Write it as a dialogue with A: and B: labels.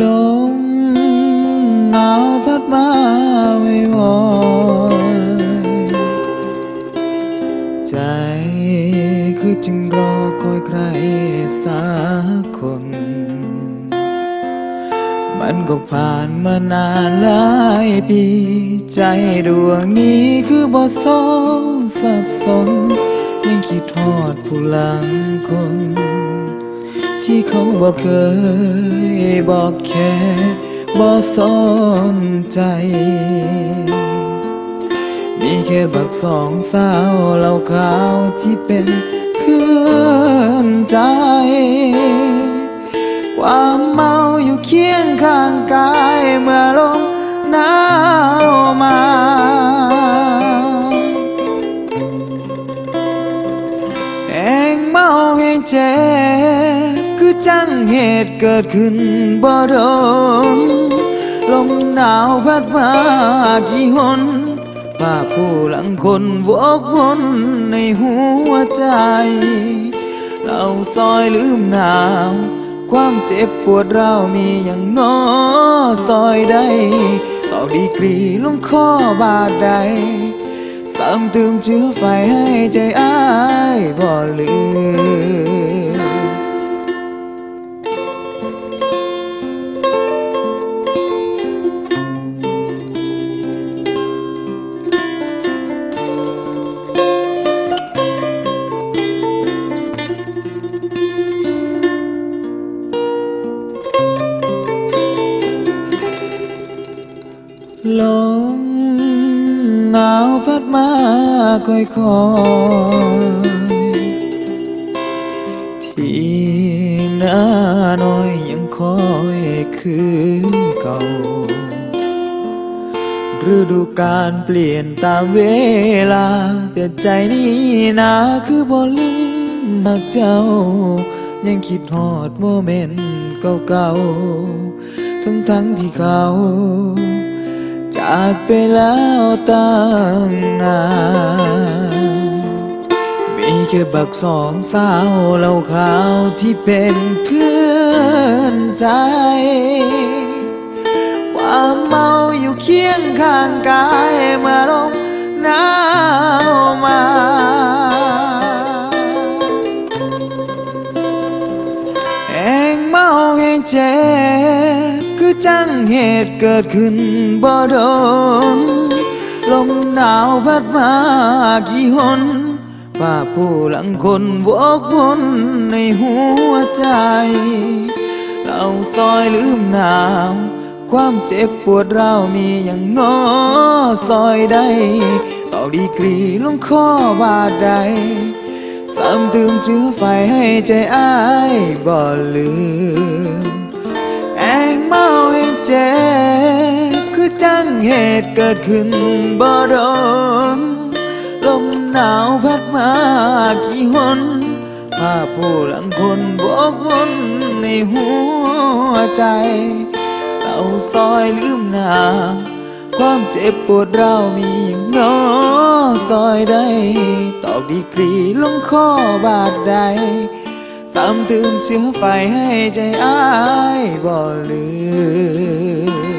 A: ลมหนาวพัดมาไม่วอนใจคือจึงรอคอยใครสักคน มันก็ผ่านมานานหลายปี ใจดวงนี้คือบ่เศร้าสับสน ยังคิดทอดผู้หลังคน ที่เขาบอกเคยบอกแค่บอกสนใจ มีแค่บักสองสาวเหล่าขาวที่เป็นเพื่อนใจ ความเมาอยู่เคียงข้างกายเมื่อลมหนาวมาแองเมาแหงเจ็บ จังเหตุเกิดขึ้นบ่โดนลมหนาวพัดมากี่หนป้าผู้หลังคนวกวนในหัวใจ เราซอยลืมหนาว ความเจ็บปวดเรามีอย่างน้อซอยได้ต่อดีกรีลงข้อบาดใดสามเติมเชื้อไฟให้ใจอ้ายบ่ลืม ลมหนาวพัดมาค่อยๆที่หน้าน้อยยังคอยคือเก่าฤดูกาลเปลี่ยนตามเวลา แต่ใจนี่นาคือบ่ลืมมักเจ้า ยังคิดฮอดโมเมนต์เก่าๆทั้งๆที่เขา จากไปแล้วตั้งนานมีแค่บักสองสาวเล่าขาวที่เป็นเพื่อนใจ ความเมาอยู่เคียงข้างกายเมื่อลมหนาวมาแองเมาแหงเจ็บ จังเหตุเกิดขึ้นบ่โดนลมหนาวพัดมากี่หนป้าผู้หลังคนวกวนในหัวใจ เราซอยลืมหนาว ความเจ็บปวดเรามีอย่างน้อซอยได้ต่อดีกรีลงข้อบาดใดสามเติมเชื้อไฟให้ใจอ้ายบ่ลืม เจ็บคือจังเหตุเกิดขึ้นบ่โดนลมหนาวพัดมากี่หนผ้าผู้หลังคนบกวนในหัวใจ เราซอยลืมหนาความเจ็บปวดเรามีน้อซอยได้ตอกดีกรีลงข้อบาดใดามเติมเชื้อไฟให้ใจอ้ายบ่ลืม